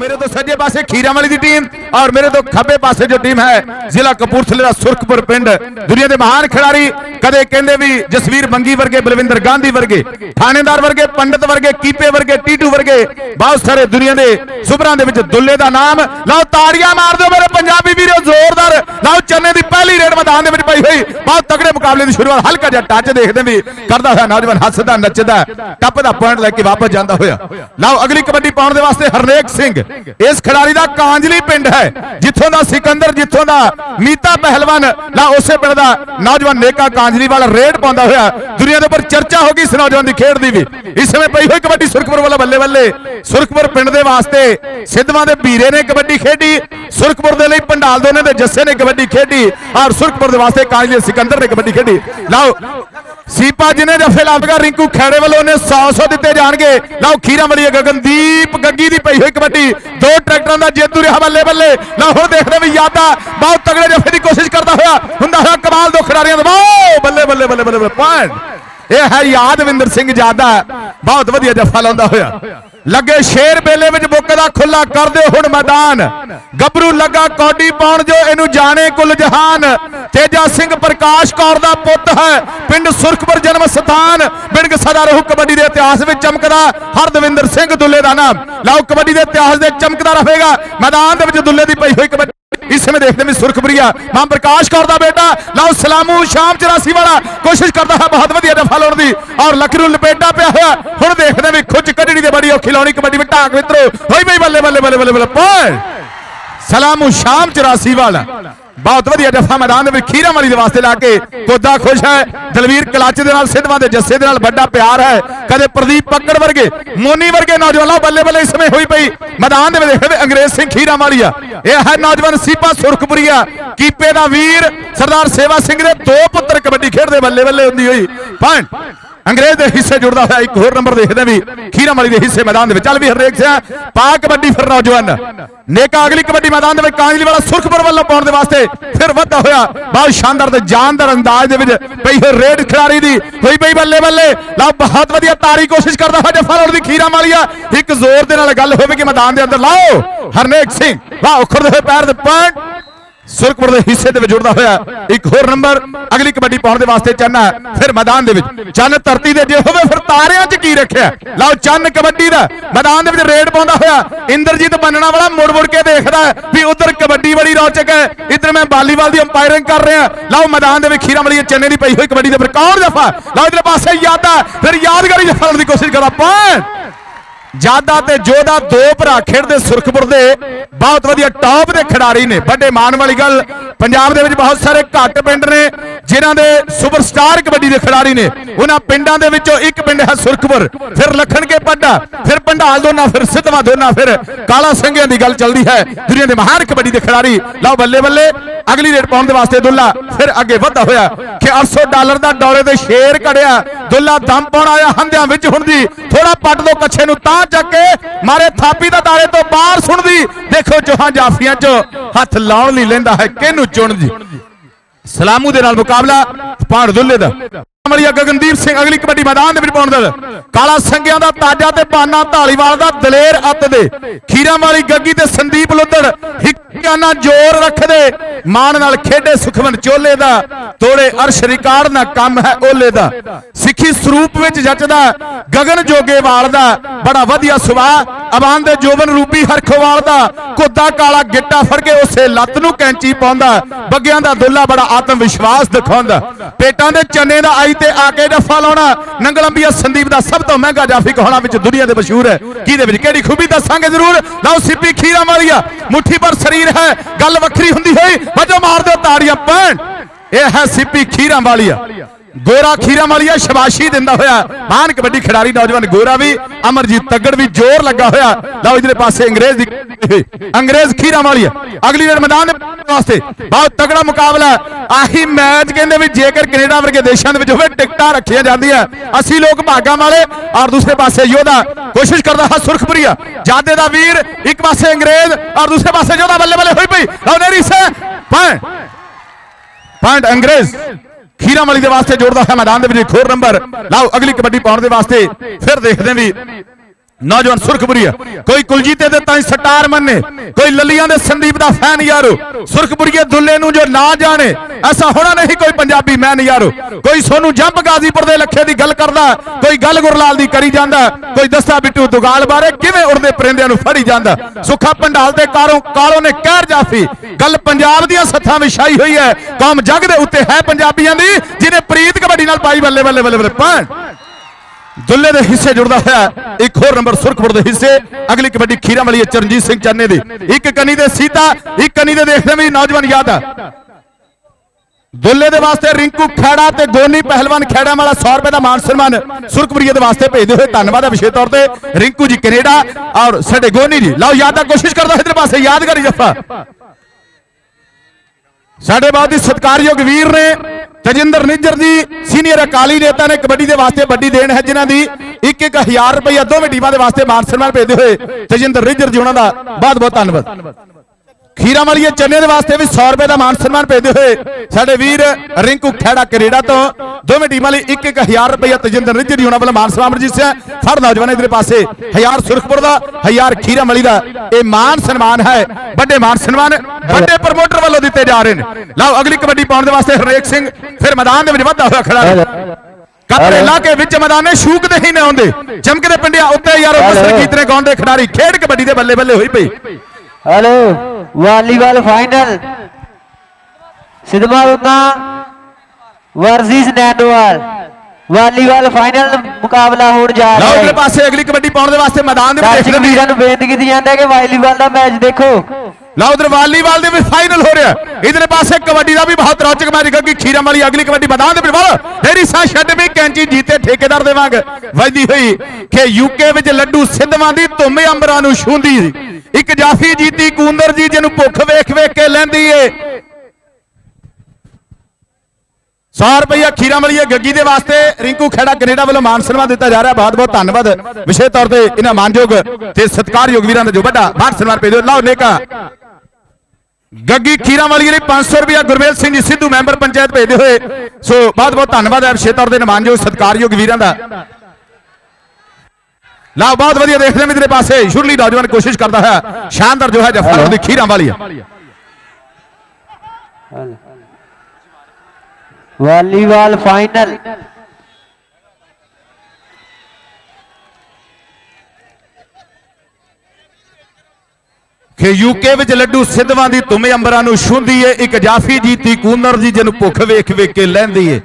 ਮੇਰੇ ਤੋਂ ਸੱਜੇ ਪਾਸੇ ਖੀਰਾਂ ਵਾਲੀ ਦੀ ਟੀਮ। ਔਰ ਮੇਰੇ ਤੋਂ ਖੱਬੇ ਪਾਸੇ ਜੋ ਟੀਮ ਹੈ, ਜ਼ਿਲ੍ਹਾ ਕਪੂਰਥਲੇ ਦਾ ਸੁਰਖਪੁਰ ਪਿੰਡ, ਦੁਨੀਆ ਦੇ ਮਹਾਨ ਖਿਡਾਰੀ, ਕਦੇ ਕਹਿੰਦੇ ਵੀ ਜਸਵੀਰ ਬੰਗੀ ਵਰਗੇ, ਬਲਵਿੰਦਰ ਗਾਂਧੀ ਵਰਗੇ, ਥਾਣੇਦਾਰ ਵਰਗੇ, ਪੰਡਤ ਵਰਗੇ, ਕੀਪੇ ਵਰਗੇ, ਟੀਟੂ ਵਰਗੇ, ਬਹੁਤ ਸਾਰੇ ਦੁਨੀਆ ਦੇ ਸੁਪਰਾਂ ਦੇ ਵਿੱਚ ਦੁੱਲੇ ਦਾ ਨਾਮ। ਲਓ ਤਾੜੀਆਂ ਮਾਰ ਦਿਓ ਮੇਰੇ ਪੰਜਾਬੀ ਵੀਰੋ, ਜ਼ੋਰਦਾਰ। ਲਓ ਚੰਨੇ ਦੀ ਪਹਿਲੀ ਰੇਡ ਮੈਦਾਨ ਦੇ ਵਿੱਚ ਪਈ ਹੋਈ। ਬਹੁਤ ਤਗੜੇ ਮੁਕਾਬਲੇ ਦੀ ਸ਼ੁਰੂਆਤ, ਹਲਕਾ ਜਿਹਾ ਟੱਚ ਦੇਖਦੇ ਵੀ ਕਰਦਾ ਹੋਇਆ ਨੌਜਵਾਨ ਹੱਸਦਾ, ਨੱਚਦਾ ਟੱਪ ਦਾ ਪੁਆਇੰਟ ਲੈ ਕੇ ਵਾਪਸ ਜਾਂਦਾ ਹੋਇਆ। ਲਓ ਅਗਲੀ ਕਬੱਡੀ ਪਾਉਣ ਦੇ ਵਾਸਤੇ ਹਰਨੇਕ ਸਿੰਘ, ਇਸ ਖਿਡਾਰੀ ਦਾ ਕਾਂਜਲੀ ਪਿੰਡ ਹੈ। ਜਿੱਥੋਂ ਦਾ ਸਿਕੰਦਰ, ਜਿੱਥੋਂ ਦਾ ਮੀਤਾ ਪਹਿਲਵਾਨ ਲਾ ਉਸੇ ਪਿੰਡ ਦਾ ਨੌਜਵਾਨ ਨੇਕਾ ਕਾਂਜਲੀ ਵਾਲਾ ਰੇਡ ਪਾਉਂਦਾ ਹੋਇਆ। ਦੁਨੀਆ ਦੇ ਉੱਪਰ ਚਰਚਾ ਹੋ ਗਈ ਇਸ ਨੌਜਵਾਨ ਦੀ ਖੇਡ ਦੀ ਵੀ। ਇਸ ਸਮੇਂ ਪਈ ਹੋਈ ਕਬੱਡੀ ਸੁਰਖਪੁਰ ਵਾਲਾ ਬੱਲੇ ਬੱਲੇ। ਸੁਰਖਪੁਰ ਪਿੰਡ ਦੇ ਵਾਸਤੇ ਸਿੱਧਵਾਂ ਦੇ ਵੀਰੇ ਨੇ ਕਬੱਡੀ ਖੇਡੀ। ਸੁਰਖਪੁਰ ਦੇ ਲਈ ਪੰਡਾਲ ਉਹਨਾਂ ਦੇ ਜੱਸੇ ਨੇ ਕਬੱਡੀ ਖੇਡੀ। ਔਰ ਸੁਰਖਪੁਰ ਦੇ ਵਾਸਤੇ ਕਾਂਜਲੀ ਸਿਕੰਦਰ ਨੇ ਕਬੱਡੀ ਖੇਡੀ। ਲਓ ਸੀਪਾ ਜਿਹਨੇ ਜਫੇ ਲਾਪਗਾ ਰਿੰਕੂ ਖੈੜੇ ਵੱਲੋਂ ਨੇ 100 100 ਦਿੱਤੇ ਜਾਣਗੇ। ਲਓ ਖੀਰਾ ਵਾਲੀ ਗਗਨਦੀਪ, ਗੱਗੀ ਦੀ ਪਈ ਹੋਈ ਕਬੱਡੀ। ਦੋ ਟਰੈਕਟਰਾਂ ਦਾ ਜੇਤੂ ਰਿਹਾ ਬੱਲੇ ਬੱਲੇ। ਲਓ ਹੁਣ ਦੇਖਦੇ ਵੀ ਯਾਦਾ ਬਹੁਤ ਤਗੜੇ ਜਫੇ ਦੀ ਕੋਸ਼ਿਸ਼ ਕਰਦਾ ਹੋਇਆ, ਹੁੰਦਾ ਹੋਇਆ ਕਮਾਲ ਦੋ ਖਿਡਾਰੀਆਂ ਦਾ। ਵਾਓ, ਬੱਲੇ ਬੱਲੇ ਬੱਲੇ ਬੱਲੇ ਪੁਆਇੰਟ ਇਹ ਹੈ ਯਾਦਵਿੰਦਰ ਸਿੰਘ ਜਾਦਾ ਬਹੁਤ ਵਧੀਆ ਜਫਾ ਲਾਉਂਦਾ ਹੋਇਆ। ਲੱਗੇ ਸ਼ੇਰ ਬੇਲੇ ਵਿੱਚ ਬੁੱਕ ਦਾ ਖੁੱਲਾ ਕਰ ਦਿਓ ਹੁਣ ਮੈਦਾਨ। ਗੱਭਰੂ ਲੱਗਾ ਕੌਡੀ ਪਾਉਣ ਜੋ ਇਹਨੂੰ ਜਾਣੇ ਕੁੱਲ ਜਹਾਨ। ਤੇਜਾ ਸਿੰਘ ਪ੍ਰਕਾਸ਼ ਕੌਰ ਦਾ ਪੁੱਤ ਹੈ, ਪਿੰਡ ਸੁਰਖਪੁਰ ਜਨਮ ਸਥਾਨ। ਬਿੰਗ ਸਦਾ ਰਹੂ ਕਬੱਡੀ ਦੇ ਇਤਿਹਾਸ ਵਿੱਚ ਚਮਕਦਾ ਹਰਦਵਿੰਦਰ ਸਿੰਘ ਦੁੱਲੇ ਦਾ ਨਾਮ। ਲਓ ਕਬੱਡੀ ਦੇ ਇਤਿਹਾਸ ਦੇ ਚਮਕਦਾ ਰਹੇਗਾ। ਮੈਦਾਨ ਦੇ ਵਿੱਚ ਦੁੱਲੇ ਦੀ ਪਈ ਹੋਈ ਕਬੱਡੀ। ਇਸ ਸਮੇਂ ਦੇਖਦੇ ਵੀ ਸੁਰਖਪੁਰੀਆ, ਮਾਂ ਪ੍ਰਕਾਸ਼ ਕੌਰ ਦਾ ਬੇਟਾ। ਲਓ ਸਲਾਮੂ ਸ਼ਾਮ 84 ਵਾਲਾ ਕੋਸ਼ਿਸ਼ ਕਰਦਾ ਹੈ ਬਹੁਤ ਵਧੀਆ ਦਫ਼ਾ ਲਾਉਣ ਦੀ। ਔਰ ਲੱਕੀ ਨੂੰ ਲਪੇਟਾ ਪਿਆ ਹੋਇਆ। ਹੁਣ ਦੇਖਦੇ ਵੀ ਖੁੱਚ ਬੜੀ ਔਖੀ ਲਾਉਣੀ ਕਬੱਡੀ ਵਿੱਚ ਢਾਕ ਮਿੱਤਰੋ ਹੋਈ ਬਈ ਬੱਲੇ ਬੱਲੇ ਬੱਲੇ ਬੱਲੇ ਬੱਲੇ ਪਾਏ ਸਲਾਮੂ ਸ਼ਾਮ 84 ਵਾਲਾ। ਬਹੁਤ ਵਧੀਆ ਜਫਾ ਮੈਦਾਨ ਦੇ ਵਿੱਚ ਖੀਰਾ ਵਾਲੀ ਦੇ ਵਾਸਤੇ ਲਾ ਕੇ ਕੋਦਾ ਖੁਸ਼ ਹੈ। ਦਲਵੀਰ ਕਲੱਚ ਦੇ ਨਾਲ, ਸਿੱਧਵਾਂ ਦੇ ਜੱਸੇ ਦੇ ਨਾਲ ਵੱਡਾ ਪਿਆਰ ਹੈ। ਕਦੇ ਪ੍ਰਦੀਪ ਪੱਕੜ ਵਰਗੇ, ਮੋਨੀ ਵਰਗੇ ਨੌਜਵਾਨਾਂ ਬੱਲੇ ਬੱਲੇ ਇਸ ਸਮੇਂ ਹੋਈ ਪਈ। ਮੈਦਾਨ ਦੇ ਵਿੱਚ ਦੇਖਦੇ ਅੰਗਰੇਜ਼ ਸਿੰਘ ਖੀਰਾ ਵਾਲੀਆ। ਇਹ ਹੈ ਨੌਜਵਾਨ ਸੀਪਾ ਸੁਰਖਪੁਰੀਆ। ਕੀਪੇ ਦਾ ਵੀਰ ਸਰਦਾਰ ਸੇਵਾ ਸਿੰਘ ਦੇ ਦੋ ਪੁੱਤਰ ਕਬੱਡੀ ਖੇਡਦੇ ਬੱਲੇ ਬੱਲੇ ਹੁੰਦੀ ਹੋਈ। ਪੁਆਇੰਟ ਅੰਗਰੇਜ਼ ਦੇ ਹਿੱਸੇ ਜੁੜਦਾ ਹੋਇਆ ਇੱਕ ਹੋਰ ਨੰਬਰ ਦੇਖਦੇ ਵੀ ਖੀਰਾ ਵਾਲੀ ਦੇ ਹਿੱਸੇ ਮੈਦਾਨ ਦੇ ਵਿੱਚ। ਚੱਲ ਵੀ ਹਰੇਕ ਸਿਆ ਪਾ ਕਬੱਡੀ ਫਿਰ ਨੌਜਵਾਨ। ਨੇਕਾ ਅਗਲੀ ਕਬੱਡੀ ਮੈਦਾਨ ਦੇ ਵਿੱਚ ਕਾਂਜਲੀ ਵਾਲਾ ਸੁਰਖਪੁਰ ਵੱਲੋਂ ਪਾਉਣ ਦੇ ਵਾਸਤੇ ਫਿਰ ਵੱਧਦਾ ਹੋਇਆ ਬਹੁਤ ਸ਼ਾਨਦਾਰ ਤੇ ਜਾਨਦਾਰ ਅੰਦਾਜ਼ ਦੇ ਵਿੱਚ ਪਈ ਹੋਈ ਰੇਡ ਖਿਡਾਰੀ ਦੀ। ਹੋਈ ਪਈ ਬੱਲੇ ਬੱਲੇ। ਲਾ ਬਹੁਤ ਵਧੀਆ ਤਾਰੀ ਕੋਸ਼ਿਸ਼ ਕਰਦਾ ਹੋਇਆ ਜਫਾ ਦੀ ਖੀਰਾ ਵਾਲੀਆ ਇੱਕ ਜ਼ੋਰ ਦੇ ਨਾਲ ਗੱਲ ਹੋਵੇ ਕਿ ਮੈਦਾਨ ਦੇ ਅੰਦਰ। ਲਾਓ, ਹਰਨੇਕ ਸਿੰਘ। ਵਾਹ, ਉਖੜਦੇ ਹੋਏ ਪੈਰ ਦੇ ਪੁਆਇੰਟ ਸੁਰਖਪੁਰ ਦੇ ਹਿੱਸੇ ਦੇ ਵਿੱਚ ਜੁੜਦਾ ਹੋਇਆ ਇੱਕ ਹੋਰ ਨੰਬਰ। ਅਗਲੀ ਕਬੱਡੀ ਪਾਉਣ ਦੇ ਵਾਸਤੇ ਚੰਨ ਫਿਰ ਮੈਦਾਨ ਦੇ ਵਿੱਚ। ਚੰਨ ਧਰਤੀ ਦੇ ਜੇ ਹੋਵੇ ਫਿਰ ਤਾਰਿਆਂ 'ਚ ਕੀ ਰੱਖਿਆ? ਲਓ ਚੰਨ ਕਬੱਡੀ ਦਾ। ਮੈਦਾਨ ਦੇ ਵਿੱਚ ਰੇਡ ਪਾਉਂਦਾ ਹੋਇਆ। ਇੰਦਰਜੀਤ ਬੰਨਣਾ ਵਾਲਾ ਮੁੜ ਮੁੜ ਕੇ ਦੇਖਦਾ ਵੀ ਉਧਰ ਕਬੱਡੀ ਬੜੀ ਰੌਚਕ ਹੈ। ਇੱਧਰ ਮੈਂ ਵਾਲੀਬਾਲ ਦੀ ਅੰਪਾਇਰਿੰਗ ਕਰ ਰਿਹਾ। ਲਓ ਮੈਦਾਨ ਦੇ ਵਿੱਚ ਖੀਰਾਂ ਵਾਲੀ ਚੰਨੇ ਦੀ ਪਈ ਹੋਈ ਕਬੱਡੀ ਦੇ ਫਿਰ ਕੌਣ ਜਫਾ? ਲਓ ਇਧਰ ਪਾਸੇ ਯਾਦਾ। ਫਿਰ ਯਾਦਗਾਰੀ ਜਫਾ ਦੀ ਕੋਸ਼ਿਸ਼ ਕਰਦਾ ਪੁਆਇੰਟ ਜਾਦਾ ਤੇ ਜੋਦਾ ਦੋ ਭਰਾ ਖੇਡਦੇ ਸੁਰਖਪੁਰ ਦੇ ਬਹੁਤ ਵਧੀਆ ਟੌਪ ਦੇ ਖਿਡਾਰੀ ਨੇ। ਵੱਡੇ ਮਾਣ ਵਾਲੀ ਗੱਲ, ਪੰਜਾਬ ਦੇ ਵਿੱਚ ਬਹੁਤ ਸਾਰੇ ਘੱਟ ਪਿੰਡ ਨੇ। ਜਿਨ੍ਹਾਂ ਦੇ ਸੁਪਰਸਟਾਰ ਕਬੱਡੀ ਦੇ ਖਿਡਾਰੀ ਨੇ, ਉਹਨਾਂ ਪਿੰਡਾਂ ਦੇ ਵਿੱਚੋਂ ਇੱਕ ਪਿੰਡ ਹੈ ਸੁਰਖਪੁਰ। ਫਿਰ ਲਖਣ ਪੱਡਾ, ਫਿਰ ਪੰਡਾਲ ਦੋਨਾ, ਫਿਰ ਸਿੱਧਵਾ ਦੋਨਾ, ਫਿਰ ਕਾਲਾ ਸਿੰਘਿਆਂ ਦੀ ਗੱਲ ਚੱਲਦੀ ਹੈ। ਦੁਨੀਆ ਦੇ ਮਹਾਨ ਕਬੱਡੀ ਦੇ ਖਿਡਾਰੀ, ਲਓ ਬੱਲੇ ਬੱਲੇ, ਅਗਲੀ ਰੇਡ ਪਾਉਣ ਦੇ ਵਾਸਤੇ ਦੁੱਲਾ, ਫਿਰ ਅੱਗੇ ਵਧਦਾ ਹੋਇਆ ਕਿ 800 ਡਾਲਰ ਦਾ ਡੌਲੇ ਦੇ ਸ਼ੇਰ ਕੜਿਆ ਦੁੱਲਾ ਦਮ ਪਾਉਣ ਆਇਆ, ਹੰਦਿਆਂ ਵਿੱਚ ਹੁੰਦੀ ਥੋੜਾ ਪੱਟ ਦੋ ਕੱਛੇ ਨੂੰ ਤਾਂ ਚੱਕ ਕੇ ਮਾਰੇ ਥਾਪੀ ਦਾ ਦਾਰੇ ਤੋਂ ਬਾਹਰ ਸੁਣਦੀ ਦੇਖੋ ਜੋਹਾਂ ਜਾਫੀਆਂ 'ਚ ਹੱਥ ਲਾਉਣ ਲਈ ਲੈਂਦਾ ਹੈ, ਕਿਹਨੂੰ ਚੁਣਦੀ? ਸਲਾਮੂ ਦੇ ਨਾਲ ਮੁਕਾਬਲਾ ਪਾਣ ਦੁੱਲੇ ਦਾ। ਅਮਲੀਆ ਗਗਨਦੀਪ ਸਿੰਘ ਅਗਲੀ ਕਬੱਡੀ ਮੈਦਾਨ ਦੇ ਵਿੱਚ ਪਾਉਣ ਦਾ। ਕਾਲਾ ਸੰਗਿਆਂ ਦਾ ਤਾਜਾ ਤੇ ਬਾਨਾ ਢਾਲੀਵਾਲ ਦਾ ਦਲੇਰ ਅੱਤ ਦੇ। ਖੀਰਾਂ ਵਾਲੀ ਗੱਗੀ ਤੇ ਸੰਦੀਪ ਲੁੱਦੜ ਹਿੱਕਾਂ ਜ਼ੋਰ ਰੱਖਦੇ, ਮਾਣ ਨਾਲ ਖੇਡੇ ਸੁਖਮਨ ਚੋਲੇ ਦਾ ਤੋੜੇ ਅਰਸ਼ ਰਿਕਾਰਡ ਨਾ ਕੰਮ ਹੈ ਓਲੇ ਦਾ। ਸਿੱਖੀ ਸਰੂਪ ਵਿੱਚ ਜੱਚਦਾ, ਗਗਨ ਜੋਗੇਵਾਲ ਦਾ ਬੜਾ ਵਧੀਆ ਸੁਭਾਅ, ਅਬਾਨ ਦੇ ਜੋਬਨ ਰੂਪੀ ਹਰਖੋਵਾਲ ਦਾ ਕੁੱਦਾ ਕਾਲਾ ਗਿੱਟਾ ਫੜ ਕੇ ਉਸੇ ਲੱਤ ਨੂੰ ਕੈਂਚੀ ਪਾਉਂਦਾ, ਬੱਗਿਆਂ ਦਾ ਦੁੱਲਾ ਬੜਾ ਆਤਮ ਵਿਸ਼ਵਾਸ ਦਿਖਾਉਂਦਾ। ਪੇਟਾਂ ਦੇ ਚੰਨੇ ਦਾ ਆਈ ਤੇ ਆ ਕੇ ਜੱਫਾ ਲਾਉਣਾ ਨੰਗਲੰਬੀਆ ਸੰਦੀਪ ਦਾ ਸਭ ਤੋਂ ਮਹਿੰਗਾ ਜਾਫੀ ਕਹਾਣਾ ਵਿੱਚ ਦੁਨੀਆ ਦੇ ਮਸ਼ਹੂਰ ਹੈ। ਕਿਹਦੇ ਵਿੱਚ, ਕਿਹੜੀ ਖੂਬੀ ਦੱਸਾਂਗੇ ਜ਼ਰੂਰ? ਲਓ ਸਿੱਪੀ ਖੀਰਾ ਮਾਰੀਆ ਮੁੱਠੀ ਪਰ ਸਰੀਰ ਹੈ, ਗੱਲ ਵੱਖਰੀ ਹੁੰਦੀ ਹੈ ਵਜੋਂ ਮਾਰ ਦਿਓ, ਤਾੜੀਆਂ ਪੈਣ। ਇਹ ਹੈ ਸਿੱਪੀ ਖੀਰਾ ਵਾਲੀਆ। ਗੋਰਾ ਖੀਰਾ ਵਾਲੀਆ ਸ਼ਬਾਸ਼ੀ ਦਿੰਦਾ ਹੋਇਆ। ਮਾਨ ਕਬੱਡੀ ਖਿਡਾਰੀ ਨੌਜਵਾਨ ਗੋਰਾ ਵੀ, ਅਮਰਜੀਤ ਤੱਗੜ ਵੀ ਜ਼ੋਰ ਲੱਗਾ ਹੋਇਆ। ਲਓ ਇਧਰੇ ਪਾਸੇ ਅੰਗਰੇਜ਼ ਦੀ ਅੰਗਰੇਜ਼ ਖੀਰਾ ਵਾਲੀਆ। ਅਗਲੀ ਰੇਡ ਮੈਦਾਨ ਦੇ ਵਾਸਤੇ ਬਹੁਤ ਤਗੜਾ ਮੁਕਾਬਲਾ ਆਹੀ ਮੈਚ ਕਹਿੰਦੇ ਵੀ ਜੇਕਰ ਕੈਨੇਡਾ ਵਰਗੇ ਦੇਸ਼ਾਂ ਦੇ ਵਿੱਚ ਹੋਵੇ, ਟਿਕਟਾਂ ਰੱਖੀਆਂ ਜਾਂਦੀਆਂ। ਅਸੀਂ ਲੋਕ ਭਾਗਾਂ ਵਾਲੇ ਔਰ ਦੂਸਰੇ ਪਾਸੇ ਯੋਧਾ ਕੋਸ਼ਿਸ਼ ਕਰਦਾ ਹੈ ਸੁਰਖਪੁਰੀਆ ਜਾਦੇ ਦਾ ਵੀਰ ਇੱਕ ਪਾਸੇ ਅੰਗਰੇਜ਼ ਔਰ ਦੂਸਰੇ ਪਾਸੇ ਯੋਧਾ ਬੱਲੇ ਬੱਲੇ ਹੋਈ ਪਈ। ਲਓ ਨੇਰੀ ਸੇ ਪੁਆਇੰਟ ਪੁਆਇੰਟ ਅੰਗਰੇਜ਼। ਖੀਰਾ ਵਾਲੀ ਦੇ ਵਾਸਤੇ ਜੋੜਦਾ ਹੈ ਮੈਦਾਨ ਦੇ ਵਿੱਚ ਇੱਕ ਹੋਰ ਨੰਬਰ ਲਓ, ਅਗਲੀ ਕਬੱਡੀ ਪਾਉਣ ਦੇ ਵਾਸਤੇ ਫਿਰ ਦੇਖਦੇ ਵੀ ਨੌਜਵਾਨ ਸੁਰਖਪੁਰੀਆ ਕੋਈ ਕੁਲਜੀਤੇ ਦੇ ਤਾਂ ਸਟਾਰ ਮੰਨੇ ਕੋਈ ਲੱਲੀਆਂ ਦੇ ਸੰਦੀਪ ਦਾ ਫੈਨ ਯਾਰੋ ਸੁਰਖਪੁਰੀਏ ਦੁੱਲੇ ਨੂੰ ਜੋ ਨਾ ਜਾਣੇ ਐਸਾ ਹੋਣਾ ਨਹੀਂ ਕੋਈ ਪੰਜਾਬੀ ਮੈਨ ਯਾਰੋ ਕੋਈ ਸੋਨੂੰ ਜੰਪ ਗਾਜ਼ੀਪੁਰ ਦੇ ਲੱਖੇ ਦੀ ਗੱਲ ਕਰਦਾ ਕੋਈ ਗੱਲ ਗੁਰਲਾਲ ਦੀ ਕਰੀ ਜਾਂਦਾ ਕੋਈ ਦੱਸਾ ਬਿੱਟੂ ਦੁਗਾਲ ਬਾਰੇ ਕਿਵੇਂ ਉੜਦੇ ਪਰਿੰਦਿਆਂ ਨੂੰ ਫੜੀ ਜਾਂਦਾ ਸੁੱਖਾ ਪੰਡਾਲ ਤੇ ਕਾਰੋਂ ਕਾਲੋ ਨੇ ਕਹਿਰ ਜਾਫੀ ਗੱਲ ਪੰਜਾਬ ਦੀਆਂ ਸੱਥਾਂ ਵਿਛਾਈ ਹੋਈ ਹੈ ਕੌਮ ਜੱਗ ਦੇ ਉੱਤੇ ਹੈ ਪੰਜਾਬੀਆਂ ਦੀ ਜਿਹਨੇ ਪ੍ਰੀਤ ਕਬੱਡੀ ਨਾਲ ਪਾਈ ਬੱਲੇ ਬੱਲੇ ਬੱਲੇ ਬੱਲੇ ਪਾਣ ਦੁੱਲੇ ਦੇ ਹਿੱਸੇ ਜੁੜਦਾ ਹੋਇਆ ਇੱਕ ਹੋਰ ਨੰਬਰ ਸੁਰਖਪੁਰ ਦੇ ਹਿੱਸੇ, ਅਗਲੀ ਕਬੱਡੀ ਖੀਰਾ ਵਾਲੀ ਚਰਨਜੀਤ ਸਿੰਘ ਚੰਨੇ ਦੀ। ਇੱਕ ਕਨੀ ਦੇ ਸੀਤਾ, ਇੱਕ ਕਨੀ ਦੇ ਦੇਖਦੇ ਵੀ ਨੌਜਵਾਨ ਯਾਦ ਆ। ਦੁੱਲੇ ਦੇ ਵਾਸਤੇ ਰਿੰਕੂ ਖੇੜਾ ਤੇ ਗੋਨੀ ਪਹਿਲਵਾਨ ਖੇੜਾ ਵਾਲਾ 100 ਰੁਪਏ ਦਾ ਮਾਨ ਸਨਮਾਨ ਸੁਰਖਪੁਰੀਏ ਦੇ ਵਾਸਤੇ ਭੇਜਦੇ ਹੋਏ ਧੰਨਵਾਦ ਹੈ ਵਿਸ਼ੇਸ਼ ਤੌਰ ਤੇ। ਰਿੰਕੂ ਜੀ ਕੈਨੇਡਾ ਔਰ ਸਾਡੇ ਗੋਨੀ ਜੀ। ਲਓ, ਯਾਦ ਦਾ ਕੋਸ਼ਿਸ਼ ਕਰਦਾ ਇਧਰ ਪਾਸੇ, ਯਾਦਗਾਰੀ ਜੱਫਾ। ਸਾਡੇ ਬਾਅਦ ਹੀ ਸਤਿਕਾਰਯੋਗ ਵੀਰ ਨੇ ਤਜਿੰਦਰ ਨਿੱਜਰ ਜੀ ਸੀਨੀਅਰ ਅਕਾਲੀ ਨੇਤਾ ਨੇ ਕਬੱਡੀ ਦੇ ਵਾਸਤੇ ਵੱਡੀ ਦੇਣ ਹੈ ਜਿਨ੍ਹਾਂ ਦੀ 1-1000 ਰੁਪਏ ਦੋਵੇਂ ਟੀਮਾਂ ਦੇ ਵਾਸਤੇ ਮਾਨ ਸਨਮਾਨ ਭੇਜਦੇ ਹੋਏ ਤਜਿੰਦਰ ਨਿੱਜਰ ਜੀ, ਉਹਨਾਂ ਦਾ ਬਹੁਤ ਬਹੁਤ ਧੰਨਵਾਦ। ਖੀਰਾ ਵਾਲੀਏ ਚੰਨੇ ਦੇ ਵਾਸਤੇ ਵੀ 100 ਰੁਪਏ ਦਾ ਮਾਨ ਸਨਮਾਨ ਭੇਜਦੇ ਹੋਏ ਸਾਡੇ ਵੀਰ ਰਿੰਕੂ ਖੈੜਾ ਕੈਨੇਡਾ ਤੋਂ, ਦੋਵੇਂ ਟੀਮਾਂ ਲਈ 1-1000 ਰੁਪਏ ਤਜਿੰਦਰ ਨਿੱਜਰ ਜੀ ਵੱਲੋਂ ਮਾਨ ਸਨਮਾਨ ਰਜਿਸਟਰ ਫੜ ਨੌਜਵਾਨ ਇਧਰ ਪਾਸੇ 1000 ਸੁਰਖਪੁਰ ਦਾ 1000 ਖੀਰਾ ਵਾਲੀ ਦਾ, ਇਹ ਮਾਨ ਸਨਮਾਨ ਹੈ। ਵੱਡੇ ਮਾਨ ਸਨਮਾਨ, ਵੱਡੇ ਪ੍ਰਮੋਟਰ ਵੱਲੋਂ ਦਿੱਤੇ ਜਾ ਰਹੇ ਨੇ। ਲਓ, ਅਗਲੀ ਕਬੱਡੀ ਪਾਉਣ ਦੇ ਵਾਸਤੇ ਹਰੇਕ ਸਿੰਘ ਫਿਰ ਮੈਦਾਨ ਦੇ ਵਿੱਚ ਵੱਧਾ ਹੋਇਆ ਖੜਾ ਹੈ। ਕਪੜੇ ਲਾ ਕੇ ਵਿੱਚ ਮੈਦਾਨੇ ਸ਼ੂਕਦੇ ਹੀ ਨਾ ਆਉਂਦੇ। ਚਮਕਦੇ ਪਿੰਡਿਆਂ ਉੱਤੇ ਯਾਰੋ ਮਸਰ ਗੀਤ ਗਾਉਂਦੇ ਖਿਡਾਰੀ। ਖੇਡ ਕਬੱਡੀ ਦੇ ਬੱਲੇ ਬੱਲੇ ਹੋਈ ਪਈ। Hello volleyball final. ਸਿਦਮਾ ਰੁੱਤਾ ਵਰਸਿਸ ਨੈਨਵਾਲ। ਵਾਲੀਬਾਲ ਫਾਈਨਲ ਮੁਕਾਬਲਾ ਹੋਣ ਜਾ ਰਿਹਾ ਹੈ। ਲਓ ਅਗਲੇ ਪਾਸੇ ਅਗਲੀ ਕਬੱਡੀ ਪਾਉਣ ਦੇ ਵਾਸਤੇ ਮੈਦਾਨ ਦੇ ਵਿੱਚ ਵੀਰਾਂ ਨੂੰ ਬੇਨਤੀ ਕੀਤੀ ਜਾਂਦਾ ਹੈ ਕਿ ਵਾਲੀਬਾਲ ਦਾ ਮੈਚ ਦੇਖੋ। ਲਓ ਉਧਰ ਵਾਲੀਬਾਲ ਦੇ ਵੀ ਫਾਈਨਲ ਹੋ ਰਿਹਾ। ਇਧਰ ਪਾਸੇ ਕਬੱਡੀ ਦਾ ਵੀ ਬਹੁਤ ਰੌਚਕ ਮੈਚ ਕਿਉਂਕਿ ਖੀਰਾ ਵਾਲੀ ਅਗਲੀ ਕਬੱਡੀ ਮੈਦਾਨ ਦੇ ਵਿੱਚ ਵੱਲ ਤੇਰੀ ਛੱਡ ਵੀ ਕੈਂਚੀ ਜੀਤੇ ਠੇਕੇਦਾਰ ਦੇ ਵਾਂਗ ਵੱਜਦੀ ਹੋਈ ਕਿ ਯੂਕੇ ਵਿੱਚ ਲੱਡੂ ਸਿੱਧਵਾਂ ਦੀ ਧੁੰਮੇ ਅੰਬਰਾਂ ਨੂੰ ਛੂੰਦੀ। ਇੱਕ ਜਾਫੀ ਜੀਤੀ, ਕੂੰਦਰ ਜੀ ਜਿਹਨੂੰ ਭੁੱਖ ਵੇਖ ਵੇਖ ਕੇ ਲੈਂਦੀ ਏ। 100 ਰੁਪਇਆ ਖੀਰਾ ਵਾਲੀ ਗੱਗੀ ਦੇ ਵਾਸਤੇ ਰਿੰਕੂ ਖੇੜਾ ਕੈਨੇਡਾ ਵੱਲੋਂ ਮਾਨ ਸਨਮਾਨ ਦਿੱਤਾ ਜਾ ਰਿਹਾ। ਬਹੁਤ ਬਹੁਤ ਧੰਨਵਾਦ। ਵਿਸ਼ੇਸ਼ ਤੌਰ ਤੇ ਇਹਨਾਂ ਮਾਨਯੋਗ ਤੇ ਸਤਿਕਾਰਯੋਗ ਵੀਰਾਂ ਦਾ ਜੋ ਵੱਡਾ ਮਾਨ ਸਨਮਾਨ ਭੇਜੋ। ਲਓ ਨੇਕਾ। ਗੱਗੀ ਖੀਰਾ ਵਾਲੀ ਲਈ 500 ਰੁਪਇਆ ਗੁਰਮੇਲ ਸਿੰਘ ਜੀ ਸਿੱਧੂ ਮੈਂਬਰ ਪੰਚਾਇਤ ਭੇਜਦੇ ਹੋਏ। ਸੋ ਬਹੁਤ ਬਹੁਤ ਧੰਨਵਾਦ ਹੈ ਵਿਸ਼ੇਸ਼ ਤੌਰ ਤੇ ਮਾਨਯੋਗ ਸਤਿਕਾਰਯੋਗ ਵੀਰਾਂ ਦਾ। ਲਓ, ਬਹੁਤ ਵਧੀਆ ਦੇਖਦੇ ਮੇਰੇ ਪਾਸੇ। ਸ਼ੁਰਲੀ ਨੌਜਵਾਨ ਕੋਸ਼ਿਸ਼ ਕਰਦਾ ਹੈ। ਸ਼ਾਨਦਾਰ ਜੋ ਹੈ ਜਫਰ ਦੀ ਖੀਰਾ ਵਾਲੀ ਹੈ ਵਾਲੀਬਾਲ ਫਾਈਨਲ ਕਿ ਯੂਕੇ ਵਿੱਚ ਲੱਡੂ ਸਿੱਧਵਾਂ ਦੀ ਤੁਮੇ ਅੰਬਰਾਂ ਨੂੰ ਛੂੰਦੀ ਏ, ਇੱਕ ਜਾਫੀ ਜੀਤੀ, ਕੂਨਰ ਜੀ ਜਿਹਨੂੰ ਭੁੱਖ ਵੇਖ ਵੇਖ ਕੇ ਲੈਂਦੀ ਏ।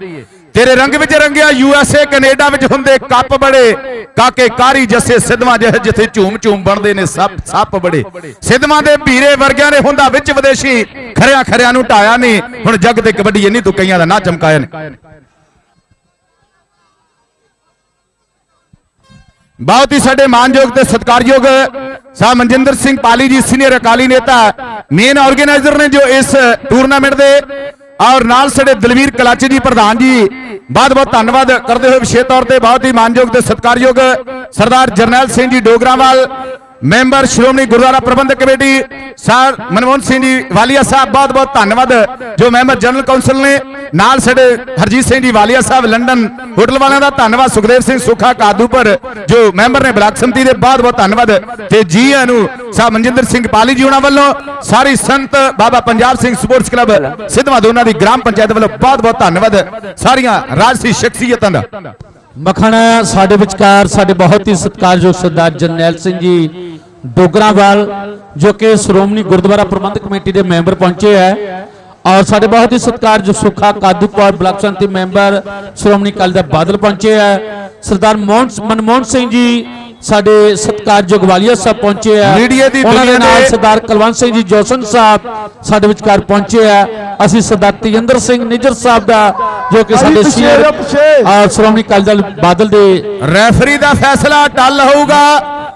ਤੇਰੇ ਰੰਗ ਵਿੱਚ ਰੰਗਿਆ ਯੂਐਸਏ ਕੈਨੇਡਾ ਵਿੱਚ ਹੁੰਦੇ ਕੱਪ ਬੜੇ, ਕਾਕੇ ਕਾਰੀ ਜੱਸੇ ਸਿੱਧਵਾਂ ਜਿਹੇ ਜਿੱਥੇ ਝੂਮ ਝੂਮ ਬਣਦੇ ਨੇ, ਸੱਪ ਸੱਪ ਬੜੇ। ਸਿੱਧਵਾਂ ਦੇ ਭੀਰੇ ਵਰਗਿਆਂ ਨੇ ਹੁੰਦਾ ਵਿੱਚ ਵਿਦੇਸ਼ੀ, ਖਰਿਆ ਖਰਿਆਂ ਨੂੰ ਢਾਇਆ ਨਹੀਂ, ਹੁਣ ਜੱਗ ਤੇ ਕਬੱਡੀ ਇੰਨੀ ਤੂੰ ਕਈਆਂ ਦਾ ਨਾ ਚਮਕਾਇਆ ਨੇ। ਬਹੁਤ ਹੀ ਸਾਡੇ ਮਾਨਯੋਗ ਤੇ ਸਤਿਕਾਰਯੋਗ ਸਾਹਿਬ ਮਨਜਿੰਦਰ ਸਿੰਘ ਪਾਲੀ ਜੀ ਸੀਨੀਅਰ ਅਕਾਲੀ ਨੇਤਾ ਮੇਨ ਆਰਗੇਨਾਈਜ਼ਰ ਨੇ ਜੋ ਇਸ ਟੂਰਨਾਮੈਂਟ ਦੇ, ਔਰ ਨਾਲ ਸਾਡੇ ਦਲਵੀਰ ਕਲਾਚੀ ਜੀ, ਪ੍ਰਧਾਨ ਜੀ, ਬਹੁਤ ਬਹੁਤ ਧੰਨਵਾਦ ਕਰਦੇ ਹੋਏ ਵਿਸ਼ੇਸ਼ ਤੌਰ ਤੇ ਬਹੁਤ ਹੀ ਮਾਨਯੋਗ ਤੇ ਸਤਿਕਾਰਯੋਗ Sardar Jarnail Singh ji Dograwal member Shiromani Gurdwara Parbandhak committee sir Manmohan Singh ji Walia Sahib, ਬਹੁਤ ਬਹੁਤ ਧੰਨਵਾਦ। ਜੋ ਮੈਂਬਰ ਜਨਰਲ ਕੌਂਸਲ ਨੇ ਨਾਲ ਸਾਡੇ ਹਰਜੀਤ ਸਿੰਘ ਜੀ ਵਾਲੀਆ ਸਾਹਿਬ, ਲੰਡਨ ਹੋਟਲ ਵਾਲਿਆਂ ਦਾ ਧੰਨਵਾਦ, ਸੁਖਦੇਵ ਸਿੰਘ ਸੁਖਾ ਕਾਦੂਪੁਰ, ਜੋ ਮੈਂਬਰ ਨੇ ਬਲਾਕ ਸਮਤੀ ਦੇ, ਬਹੁਤ ਬਹੁਤ ਧੰਨਵਾਦ। ਤੇ ਜੀ ਆਇਆਂ ਨੂੰ ਸਾਹਿਬ ਮਨਜਿੰਦਰ ਸਿੰਘ ਪਾਲੀ ਜੀ ਉਹਨਾਂ ਵੱਲੋਂ, ਸਾਰੀ ਸੰਤ ਬਾਬਾ ਪੰਜਾਬ ਸਿੰਘ ਸਪੋਰਟਸ ਕਲੱਬ, ਸਿੱਧਵਾਂ ਦੋਨਾਂ ਦੀ ਗ੍ਰਾਮ ਪੰਚਾਇਤ ਵੱਲੋਂ ਬਹੁਤ ਬਹੁਤ ਧੰਨਵਾਦ। ਸਾਰੀਆਂ ਰਾਜਸੀ ਸ਼ਖਸੀਅਤਾਂ ਦਾ। ਮੱਖਣ ਸਾਡੇ ਵਿਚਕਾਰ ਸਾਡੇ ਬਹੁਤ ਹੀ ਸਤਿਕਾਰਯੋਗ ਸਰਦਾਰ ਜਰਨੈਲ ਸਿੰਘ ਜੀ ਡੋਗਰਾਵਾਲ ਜੋ ਕਿ ਸ਼੍ਰੋਮਣੀ ਗੁਰਦੁਆਰਾ ਪ੍ਰਬੰਧਕ ਕਮੇਟੀ ਦੇ ਮੈਂਬਰ ਪਹੁੰਚੇ ਹੈ। ਔਰ ਸਾਡੇ ਬਹੁਤ ਹੀ ਸਤਿਕਾਰਯੋਗ ਸੁਖਾ ਕਾਦੂਪੁਰ ਬਲਾਕ ਸੰਮਤੀ ਮੈਂਬਰ ਸ਼੍ਰੋਮਣੀ ਅਕਾਲੀ ਦਲ ਬਾਦਲ ਪਹੁੰਚੇ ਹੈ। ਸਰਦਾਰ ਮੋਹਨ ਮਨਮੋਹਨ ਸਿੰਘ ਜੀ ਸਾਡੇ ਸਤਿਕਾਰਯੋਗ ਵਾਲੀਆ ਸਾਹਿਬ ਪਹੁੰਚੇ ਹੈ। ਮੀਡੀਆ ਦੀ ਦੇ ਨਾਲ ਦੇ- ਸਰਦਾਰ ਕੁਲਵੰਤ ਸਿੰਘ ਜੀ ਜੋਸਨ ਸਾਹਿਬ ਸਾਡੇ ਵਿਚਕਾਰ ਪਹੁੰਚੇ ਆ ਅਸੀਂ ਸਰਦਾਰ ਤੇਜਿੰਦਰ ਸਿੰਘ ਨਿੱਜਰ ਸਾਹਿਬ ਦਾ ਜੋ ਕਿ ਸਾਡੇ ਸੀਨੀਅਰ ਸ਼੍ਰੋਮਣੀ ਅਕਾਲੀ ਦਲ ਬਾਦਲ ਦੇ ਰੈਫਰੀ ਦਾ ਫੈਸਲਾ ਟੱਲ ਹੋਊਗਾ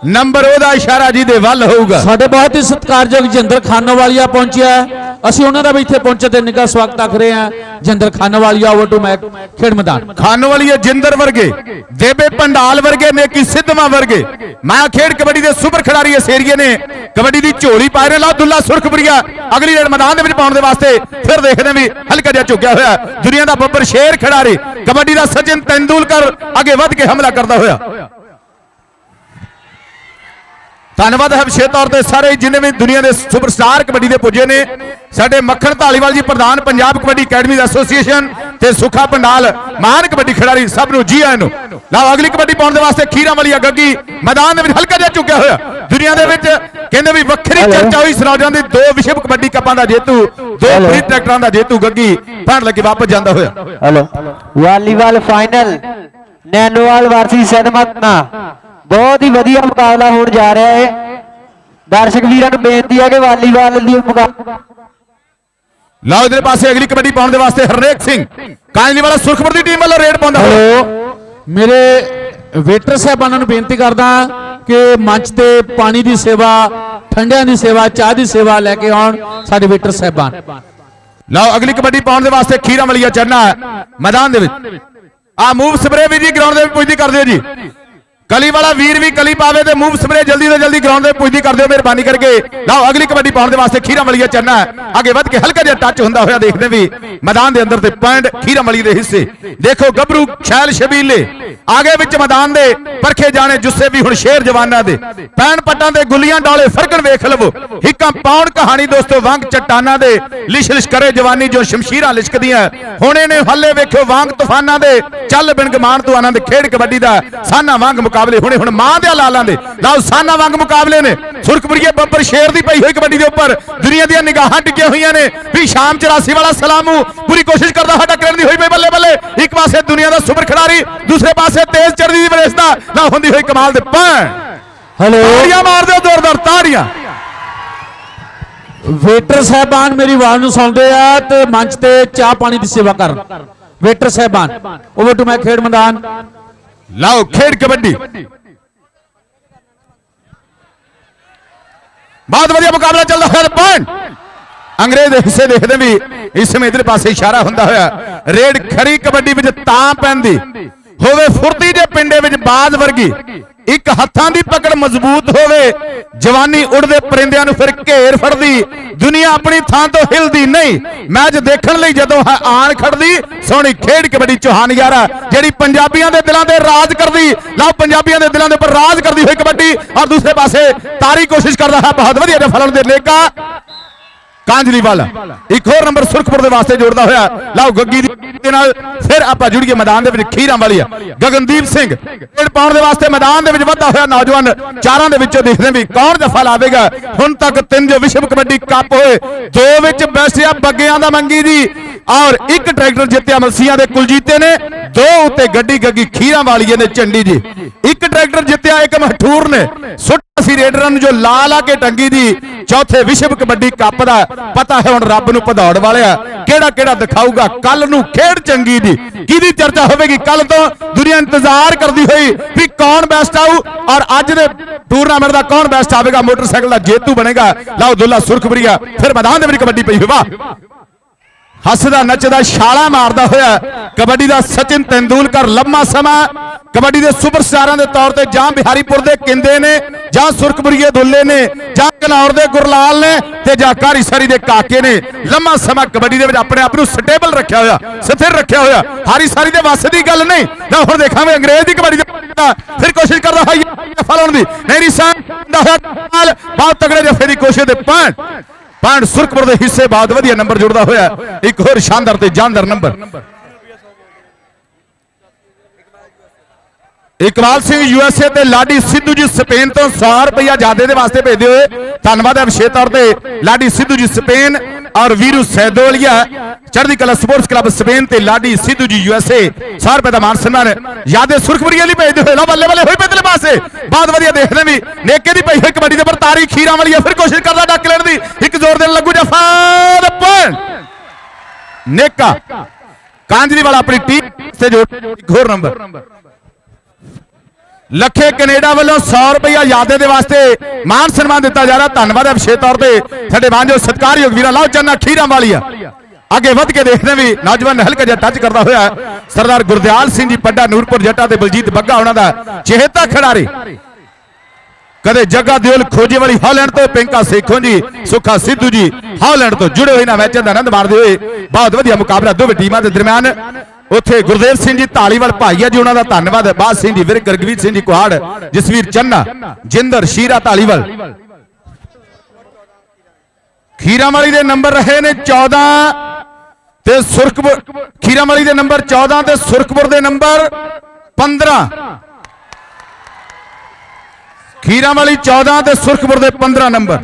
ਨੰਬਰ ਉਹਦਾ ਇਸ਼ਾਰਾ ਜੀ ਦੇ ਵੱਲ ਹੋਊਗਾ ਸਾਡੇ ਬਹੁਤ ਹੀ ਸਤਿਕਾਰਯੋਗ ਜਿੰਦਰ ਖਾਨੋਵਾਲੀਆ ਪਹੁੰਚਿਆ ਹੈ। ਅਸੀਂ ਉਹਨਾਂ ਦਾ ਵੀ ਇੱਥੇ ਪਹੁੰਚੇ ਤੇ ਨਿੱਘਾ ਸਵਾਗਤ ਆਖ ਰਹੇ ਹਾਂ। Jinder Khanowalia over to mic ਖੇਡ ਮੈਦਾਨ। ਖਾਨ ਜਿੰਦਰ ਵਰਗੇ ਦੇਬੇ ਪੰਡਾਲ ਵਰਗੇ ਨੇਕੀ ਸਿੱਧਵਾਂ ਵਰਗੇ। ਮੈਂ ਖੇਡ ਕਬੱਡੀ ਦੇ ਸੁਪਰ ਖਿਡਾਰੀ ਇਸ ਏਰੀਏ ਨੇ। ਕਬੱਡੀ ਦੀ ਝੋਲੀ ਪਾਇਰੇ ਲਾ ਦੁੱਲਾ ਸੁਰਖਪੁਰੀਆ ਅਗਲੀ ਰੇਡ ਮੈਦਾਨ ਦੇ ਵਿੱਚ ਪਾਉਣ ਦੇ ਵਾਸਤੇ ਫਿਰ ਦੇਖਦੇ ਹਾਂ ਵੀ ਹਲਕਾ ਜਿਹਾ ਝੁਕਿਆ ਹੋਇਆ। ਦੁਨੀਆ ਦਾ ਬੱਬਰ ਸ਼ੇਰ ਖਿਡਾਰੀ, ਕਬੱਡੀ ਦਾ ਸਚਿਨ ਤੈਂਦੂਲਕਰ ਅੱਗੇ ਵੱਧ ਕੇ ਹਮਲਾ ਕਰਦਾ ਹੋਇਆ। ਧੰਨਵਾਦ ਹੈ ਵਿਸ਼ੇਸ਼ ਤੌਰ ਤੇ ਸਾਰੇ ਜਿੰਨੇ ਵੀ ਦੁਨੀਆ ਦੇ ਸੁਪਰਸਟਾਰ ਕਬੱਡੀ ਦੇ ਪੁੱਜੇ ਨੇ। ਸਾਡੇ ਮੱਖਣ ਧਾਲੀਵਾਲ ਜੀ ਪ੍ਰਧਾਨ ਪੰਜਾਬ ਕਬੱਡੀ ਅਕੈਡਮੀ ਐਸੋਸੀਏਸ਼ਨ ਤੇ ਸੁਖਾ ਪੰਡਾਲ ਮਹਾਨ ਕਬੱਡੀ ਖਿਡਾਰੀ ਸਭ ਨੂੰ ਜੀ ਆਇਆਂ ਨੂੰ ਲਓ ਅਗਲੀ ਕਬੱਡੀ ਪਾਉਣ ਦੇ ਵਾਸਤੇ ਖੀਰਾ ਵਾਲੀ ਗੱਗੀ ਮੈਦਾਨ ਦੇ ਵਿੱਚ ਹਲਕਾ ਜਿਹਾ ਚੁੱਕਿਆ ਹੋਇਆ। ਦੁਨੀਆ ਦੇ ਵਿੱਚ ਕਹਿੰਦੇ ਵੀ ਵੱਖਰੀ। ਚਰਚਾ ਹੋਈ ਸਨੌਜਾਂ ਦੀ ਦੋ ਵਿਸ਼ਵ ਕਬੱਡੀ ਕੱਪਾਂ ਦਾ ਜੇਤੂ ਦੋ। ਫਰੀ ਟਰੈਕਟਰਾਂ ਦਾ ਜੇਤੂ ਗੱਗੀ ਭੈਣ ਲੱਗੇ ਵਾਪਸ ਜਾਂਦਾ ਹੋਇਆ। Hello volleyball final Nainowal versus ਸਦਮਤਨਾ ਬਹੁਤ ਹੀ ਵਧੀਆ ਮੁਕਾਬਲਾ ਹੋਣ ਜਾ ਰਿਹਾ ਹੈ। ਦਰਸ਼ਕ ਵੀਰਾਂ ਨੂੰ ਬੇਨਤੀ ਹੈ ਕਿ ਵਾਲੀਬਾਲ ਦੀ ਮੁਕਾਬਲਾ ਲਓ ਇਧਰ ਪਾਸੇ ਅਗਲੀ ਕਬੱਡੀ ਪਾਉਣ ਦੇ ਵਾਸਤੇ ਹਰਨੇਕ ਸਿੰਘ ਕਾਂਜਲੀ ਵਾਲਾ ਸੁਰਖਪੁਰ ਦੀ ਟੀਮ ਵੱਲੋਂ ਰੇਡ ਪਾਉਂਦਾ ਹੈਲੋ ਮੇਰੇ ਵੇਟਰ ਸਾਹਿਬਾਨਾਂ ਨੂੰ ਬੇਨਤੀ ਕਰਦਾ ਕਿ ਮੰਚ ਤੇ ਪਾਣੀ ਦੀ ਸੇਵਾ ਠੰਡਿਆਂ ਦੀ ਸੇਵਾ ਚਾਹ ਦੀ ਸੇਵਾ ਲੈ ਕੇ ਆਉਣ ਸਾਡੇ ਵੇਟਰ ਸਾਹਿਬਾਨ। ਲਓ ਅਗਲੀ ਕਬੱਡੀ ਪਾਉਣ ਦੇ ਵਾਸਤੇ ਖੀਰਾ ਮਲੀਆ ਚੜਨਾ ਮੈਦਾਨ ਦੇ ਵਿੱਚ। ਆ ਮੂਵ ਸਪਰੇ ਵੀ ਜੀ ਗਰਾਊਂਡ ਦੇ ਵਿੱਚ ਪੁੱਜਦੀ ਕਰ ਦਿਓ ਜੀ। ਕਲੀ ਵਾਲਾ ਵੀਰ ਵੀ ਕਲੀ ਪਾਵੇ ਤੇ ਮੂਵ ਸਪਰੇ ਜਲਦੀ ਤੋਂ ਜਲਦੀ ਗਰਾਊਂਡ ਦੇ ਪੁੱਜਦੀ ਕਰ ਦਿਓ ਮਿਹਰਬਾਨੀ ਕਰਕੇ। ਲਓ, ਅਗਲੀ ਕਬੱਡੀ ਪਾਉਣ ਦੇ ਵਾਸਤੇ ਖੀਰਾ ਮਲੀਆ ਚੜਨਾ ਅੱਗੇ ਵੱਧ ਕੇ ਹਲਕਾ ਜਿਹਾ ਟੱਚ ਹੁੰਦਾ ਹੋਇਆ ਦੇਖਦੇ ਵੀ ਮੈਦਾਨ ਦੇ ਅੰਦਰ ਤੇ ਪੁਆਇੰਟ ਖੀਰਾ ਮਲੀ ਦੇ ਹਿੱਸੇ। ਦੇਖੋ, ਗੱਭਰੂ ਛੈਲ ਛਬੀਲੇ। ਆਗੇ ਵਿੱਚ ਮੈਦਾਨ ਦੇ ਪਰਖੇ ਜਾਣੇ ਜੁੱਸੇ ਵੀ ਹੁਣ ਸ਼ੇਰ ਜਵਾਨਾਂ ਦੇ। ਪੈਣ ਪੱਟਾਂ ਦੇ ਗੁੱਲੀਆਂ ਡਾਲੇ ਫਰਕਣ ਵੇਖ ਲਵੋ। ਹਿੱਕਾਂ ਪਾਉਣ ਕਹਾਣੀ ਦੋਸਤੋ, ਵਾਂਗ ਚਟਾਨਾਂ ਦੇ ਲਿਸ਼ ਲਿਸ਼ ਕਰੇ ਜਵਾਨੀ ਜੋ ਸ਼ਮਸ਼ੀਰਾਂ ਲਿਸ਼ਕਦੀਆਂ ਹੁਣੇ ਨੇ ਹੱਲੇ ਵੇਖਿਓ ਵਾਂਗ ਤੂਫਾਨਾਂ ਦੇ ਚੱਲ ਬਿਨ ਗਮਾਨ ਤੋਂ ਆਨੰਦ ਖੇਡ ਕਬੱਡੀ ਦਾ। ਸਾਨਾ ਵਾਂਗ ਮੁਕਾਬਲੇ ਹੁਣੇ ਹੁਣ ਮਾਂ ਦੇ ਲਾਲਾਂ ਦੇ। ਲਓ ਸਾਨਾ ਵਾਂਗ ਮੁਕਾਬਲੇ ਨੇ। ਸੁਰਖਪੁਰੀਏ ਬੱਬਰ ਸ਼ੇਰ ਦੀ ਪਈ ਹੋਈ ਕਬੱਡੀ ਦੇ ਉੱਪਰ। ਦੁਨੀਆ ਦੀਆਂ ਨਿਗਾਹਾਂ ਟਿਕੀਆਂ ਹੋਈਆਂ ਨੇ। ਵੀ ਸ਼ਾਮ 84 ਵਾਲਾ ਸਲਾਮੂ ਪੂਰੀ ਕੋਸ਼ਿਸ਼ ਕਰਦਾ ਸਾਡਾ ਕਰਨ ਦੀ ਹੋਈ ਪਈ ਬੱਲੇ ਬੱਲੇ। ਇੱਕ ਪਾਸੇ ਦੁਨੀਆ ਦਾ ਸੁਪਰ ਖਿਡਾਰੀ ਦੂਸਰੇ ਪਾਸੇ ਤੇਜ਼ ਚੜਦੀ ਦੀ ਵਿਰੇਸਤਾ ਨਾ ਹੁੰਦੀ ਹੋਈ ਕਮਾਲ ਦੇ ਪੈਣ ਹੈਲੋ। ਤਾੜੀਆਂ ਮਾਰ ਦਿਓ ਜ਼ੋਰਦਾਰ ਤਾੜੀਆਂ। ਵੇਟਰ ਸਾਹਿਬਾਨ ਮੇਰੀ ਆਵਾਜ਼ ਨੂੰ ਸੁਣਦੇ ਆ ਤੇ ਮੰਚ ਤੇ ਚਾਹ ਪਾਣੀ ਦੀ ਸੇਵਾ ਕਰਨ ਵੇਟਰ ਸਾਹਿਬਾਨ ਓਵਰ ਟੂ ਮੈਂ ਖੇਡ ਮੈਦਾਨ। ਲਓ, ਖੇਡ ਕਬੱਡੀ। ਬਹੁਤ ਵਧੀਆ ਮੁਕਾਬਲਾ ਚੱਲਦਾ ਹੋਇਆ ਤੇ ਪੁਆਇੰਟ ਅੰਗਰੇਜ਼ ਦੇ ਹਿੱਸੇ ਦੇਖਦੇ ਵੀ ਇਸ ਸਮੇਂ ਇਧਰ ਪਾਸੇ ਇਸ਼ਾਰਾ ਹੁੰਦਾ ਹੋਇਆ। ਰੇਡ ਖਰੀ ਕਬੱਡੀ ਵਿੱਚ ਤਾਂ ਪੈਂਦੀ। ਹੋਵੇ ਫੁਰਤੀ ਦੇ ਪਿੰਡੇ ਵਿੱਚ ਬਾਜ਼ ਵਰਗੀ। ਇੱਕ ਹੱਥਾਂ ਦੀ ਪਕੜ ਮਜ਼ਬੂਤ ਹੋਵੇ, ਜਵਾਨੀ ਉੜਦੇ ਪਰਿੰਦਿਆਂ ਨੂੰ ਫਿਰ ਘੇਰ ਫੜਦੀ, ਦੁਨੀਆ ਆਪਣੀ ਥਾਂ ਤੋਂ ਹਿਲਦੀ ਨਹੀਂ। ਮੈਚ ਦੇਖਣ ਲਈ ਜਦੋਂ ਹੈ ਆਣ ਖੜਦੀ, ਸੋਹਣੀ ਖੇਡ ਕਬੱਡੀ ਚੌਹਾਨ ਯਾਰਾ, ਜਿਹੜੀ ਪੰਜਾਬੀਆਂ ਦੇ ਦਿਲਾਂ ਤੇ ਰਾਜ ਕਰਦੀ, ਲਓ ਪੰਜਾਬੀਆਂ ਦੇ ਦਿਲਾਂ ਦੇ ਉੱਪਰ ਰਾਜ ਕਰਦੀ ਹੋਈ ਕਬੱਡੀ। ਔਰ ਦੂਸਰੇ ਪਾਸੇ ਤਾਰੀ ਕੋਸ਼ਿਸ਼ ਕਰਦਾ ਹੈ ਬਹੁਤ ਵਧੀਆ ਜਿਹਾ ਫਲਣ ਦੇ ਲੇਕਾ। ਕਾਂਜਲੀ ਇੱਕ ਹੋਰ ਨੰਬਰ ਸੁਰਖਪੁਰ ਦੇ ਵਾਸਤੇ ਜੋੜਦਾ ਹੋਇਆ। ਲਓ, ਗੱਗੀ ਦੇ ਨਾਲ ਫਿਰ ਆਪਾਂ ਜੁੜੀਏ ਮੈਦਾਨ ਦੇ ਵਿੱਚ, ਖੀਰਾਂ ਵਾਲੀ ਆ ਗਗਨਦੀਪ ਸਿੰਘ, ਖੇਡ ਪਾਉਣ ਦੇ ਵਾਸਤੇ ਮੈਦਾਨ ਦੇ ਵਿੱਚ ਵੱਧਾ ਹੋਇਆ ਨੌਜਵਾਨ। ਚਾਰਾਂ ਦੇ ਵਿੱਚੋਂ ਦੇਖਦੇ ਵੀ ਕੌਣ ਦਫ਼ਾ ਲਾਵੇਗਾ। ਹੁਣ ਤੱਕ ਤਿੰਨ ਜੋ ਵਿਸ਼ਵ ਕਬੱਡੀ ਕੱਪ ਹੋਏ, ਦੋ ਵਿੱਚ ਬੈਸਟ ਬੱਗਿਆਂ ਦਾ ਮੰਗੀ ਦੀ ਔਰ ਇੱਕ ਟਰੈਕਟਰ ਜਿੱਤਿਆ ਮਲਸੀਆਂ ਦੇ ਕੁਲਜੀਤੇ ਨੇ। ਦੋ ਉੱਤੇ ਗੱਡੀ ਗੱਗੀ, ਖੀਰਾਂ ਵਾਲੀਏ ਨੇ ਝੰਡੀ ਜੀ। ਇੱਕ ਟਰੈਕਟਰ ਜਿੱਤਿਆ, ਇੱਕ ਮਹਠੂਰ ਨੇ। ਸੁੱਟ ਸੀ ਰੇਡਰਾਂ ਨੂੰ ਜੋ ਲਾ ਲਾ ਕੇ ਟੰਗੀ ਦੀ। ਚੌਥੇ ਵਿਸ਼ਵ ਕਬੱਡੀ ਕੱਪ ਦਾ। ਪਤਾ ਹੈ ਹੁਣ ਰੱਬ ਨੂੰ ਪਧੌੜ ਵਾਲਿਆ। ਕਿਹੜਾ ਕਿਹੜਾ ਦਿਖਾਊਗਾ? ਕੱਲ ਨੂੰ ਖੇਡ ਚੰਗੀ ਦੀ ਕਿਹਦੀ ਚਰਚਾ ਹੋਵੇਗੀ? ਕੱਲ ਤੋਂ ਦੁਨੀਆ ਇੰਤਜ਼ਾਰ ਕਰਦੀ ਹੋਈ ਵੀ ਕੌਣ ਬੈਸਟ ਆਊ? ਔਰ ਅੱਜ ਦੇ ਟੂਰਨਾਮੈਂਟ ਦਾ ਕੌਣ ਬੈਸਟ ਆਵੇਗਾ? ਮੋਟਰਸਾਈਕਲ ਦਾ ਜੇਤੂ ਬਣੇਗਾ। ਲਾਓ ਦੁੱਲਾ ਸੁਰਖਪੁਰੀਆ। ਫਿਰ ਮੈਦਾਨ ਦੇ ਵਿੱਚ ਕਬੱਡੀ ਪਈ ਹੋਈ। ਹੱਸਦਾ ਨੱਚਦਾ ਛਾਲਾ ਮਾਰਦਾ ਹੋਇਆ ਕਬੱਡੀ ਦਾ ਸਚਿਨ ਤੈਂਦੂਲਕਰ ਲੰਮਾ ਸਮਾਂ ਕਬੱਡੀ ਦੇ ਸੁਪਰਸਟਾਰਾਂ ਦੇ ਤੌਰ ਤੇ ਜਾਂ ਬਿਹਾਰੀਪੁਰ ਦੇ ਕਿੰਦੇ ਨੇ, ਜਾਂ ਸੁਰਖਪੁਰੀਏ ਦੁੱਲੇ ਨੇ, ਜਾਂ ਕਨੌਰ ਦੇ ਗੁਰਲਾਲ ਨੇ, ਤੇ ਜਾਂ ਕਾਰੀ ਦੇ ਕਾਕੇ ਨੇ। ਲੰਮਾ ਸਮਾਂ ਕਬੱਡੀ ਦੇ ਵਿੱਚ ਆਪਣੇ ਆਪ ਨੂੰ ਸਟੇਬਲ ਰੱਖਿਆ ਹੋਇਆ, ਸਥਿਰ ਰੱਖਿਆ ਹੋਇਆ। ਹਾਰੀ ਸਾਰੀ ਦੇ ਵੱਸ ਦੀ ਗੱਲ ਨਹੀਂ। ਨਾ ਹੁਣ ਦੇਖਾਂਗੇ ਅੰਗਰੇਜ਼ ਦੀ ਕਬੱਡੀ ਦਾ ਫਿਰ ਕੋਸ਼ਿਸ਼ ਕਰਦਾ ਹੋਇਆ ਫਲਾਉਣ ਦੀ। ਨਹੀਂ ਰਿਸਾਂ ਦਾ ਹੋਇਆ ਬਹੁਤ ਤਗੜੇ ਜਫੇ ਦੀ ਕੋਸ਼ਿਸ਼ ਦੇ ਪੰਜ ਪੰਡ ਸੁਰਖਪੁਰ ਦੇ ਹਿੱਸੇ ਬਾਅਦ ਵਧੀਆ ਨੰਬਰ ਜੁੜਦਾ ਹੋਇਆ ਇੱਕ ਹੋਰ ਸ਼ਾਨਦਾਰ ਤੇ ਜਾਨਦਾਰ ਨੰਬਰ। ਇਕਬਾਲ ਸਿੰਘ ਯੂਐਸਏ ਤੇ ਲਾਡੀ ਸਿੱਧੂ ਜੀ ਸਪੇਨ ਤੋਂ 100 ਰੁਪਇਆ ਜਾਦੇ ਦੇ ਵਾਸਤੇ ਭੇਜਦੇ ਹੋਏ। ਧੰਨਵਾਦ ਹੈ ਵਿਸ਼ੇਸ਼ ਤੌਰ ਤੇ। ਲਾਡੀ ਸਿੱਧੂ ਜੀ ਸਪੇਨ ਔਰ ਵੀਰੂ ਸੈਦੋਲੀਆ। ਚੜ੍ਹਦੀ ਕਲਾ ਸਪੋਰਟਸ ਕਲੱਬ ਸਪੇਨ ਤੇ ਲਾਡੀ ਸਿੱਧੂ ਜੀ ਯੂਐਸਏ 100 ਰੁਪਏ ਦਾ ਮਾਨ ਸਨਮਾਨ। ਯਾਦੇ ਸੁਰਖਪੁਰੀਏ ਲਈ ਭੇਜਦੇ ਹੋਏ। ਲਓ ਬੱਲੇ ਬੱਲੇ ਹੋਈ ਪਿਛਲੇ ਪਾਸੇ। ਬਹੁਤ ਵਧੀਆ ਦੇਖਦੇ ਵੀ। ਨੇਕੇ ਦੀ ਪਈ ਹੋਈ ਕਬੱਡੀ ਦੇ ਉੱਪਰ ਤਾਰੀ ਖੀਰਾਂ ਵਾਲੀ ਫਿਰ ਕੋਸ਼ਿਸ਼ ਕਰਦਾ ਡੱਕ ਲੈਣ ਦੀ। ਜ਼ੋਰ ਦੇਣ ਲੱਗੂ ਜਫਾ ਦੇ ਨੇਕਾ। ਕਾਂਜਲੀ ਆਪਣੀ ਟੀਮ ਤੇ ਜੋੜ ਇੱਕ ਹੋਰ ਨੰਬਰ ਲੱਖੇ ਕੈਨੇਡਾ ਵੱਲੋਂ 100 ਰੁਪਇਆ ਯਾਦੇ ਦੇ ਵਾਸਤੇ ਮਾਨ ਸਨਮਾਨ ਦਿੱਤਾ ਜਾ ਰਿਹਾ। ਧੰਨਵਾਦ ਹੈ ਵਿਸ਼ੇਸ਼ ਤੌਰ ਤੇ। ਸਾਡੇ ਵਾਂਝੋ ਸਤਿਕਾਰਯੋਗ ਵੀਰਾਂ, ਲਾਓ ਚੰਨਾ ਖੀਰਾਂ ਵਾਲੀਆ। ਅੱਗੇ ਵੱਧ ਕੇ ਦੇਖਦੇ ਵੀ ਨੌਜਵਾਨ ਹਲਕਾ ਜਿਹਾ ਟੱਚ ਕਰਦਾ ਹੋਇਆ ਸਰਦਾਰ ਗੁਰਦਿਆਲ ਸਿੰਘ ਜੀ, ਪੱਡਾ ਨੂਰਪੁਰ ਜੱਟਾ ਤੇ ਬਲਜੀਤ ਬੱਗਾ, ਉਹਨਾਂ ਦਾ ਚਿਹਤਾ ਖਿਡਾਰੀ। ਕਦੇ ਜੱਗਾ ਦਿਓਲ ਖੋਜੇ ਵਾਲੀ ਹਾਲੈਂਡ ਤੋਂ, ਪਿੰਕਾ ਸੇਖੋਂ ਜੀ, ਸੁਖਾ ਸਿੱਧੂ ਜੀ, ਹਾਲੈਂਡ ਤੋਂ ਜੁੜੇ ਹੋਏ ਨਾ, ਮੈਚਾਂ ਦਾ ਆਨੰਦ ਮਾਣਦੇ ਹੋਏ। ਬਹੁਤ ਵਧੀਆ ਮੁਕਾਬਲਾ ਦੋਵੇਂ ਟੀਮਾਂ ਦੇ ਦਰਮਿਆਨ। ਉੱਥੇ ਗੁਰਦੇਵ ਸਿੰਘ ਜੀ ਢਾਲੀਵਾਲ ਭਾਈ ਜੀ, ਉਹਨਾਂ ਦਾ ਧੰਨਵਾਦ। ਬਾਦ ਸਿੰਘ ਜੀ, ਵੀਰ ਗਰਗਵੀਰ ਸਿੰਘ ਜੀ, ਕੁਹਾੜ, ਜਸਵੀਰ ਚੰਨਾ, ਜਿੰਦਰ, ਸ਼ੀਰਾ ਢਾਲੀਵਾਲ ਖੀਰਾਵਾਲੀ ਦੇ ਨੰਬਰ ਰਹੇ ਨੇ 14 ਤੇ ਸੁਰਖਪੁਰ ਖੀਰਾਵਾਲੀ ਦੇ ਨੰਬਰ 14 ਤੇ ਸੁਰਖਪੁਰ ਦੇ ਨੰਬਰ 15 ਖੀਰਾਂ ਵਾਲੀ 14 ਤੇ ਸੁਰਖਪੁਰ ਦੇ 15 ਨੰਬਰ।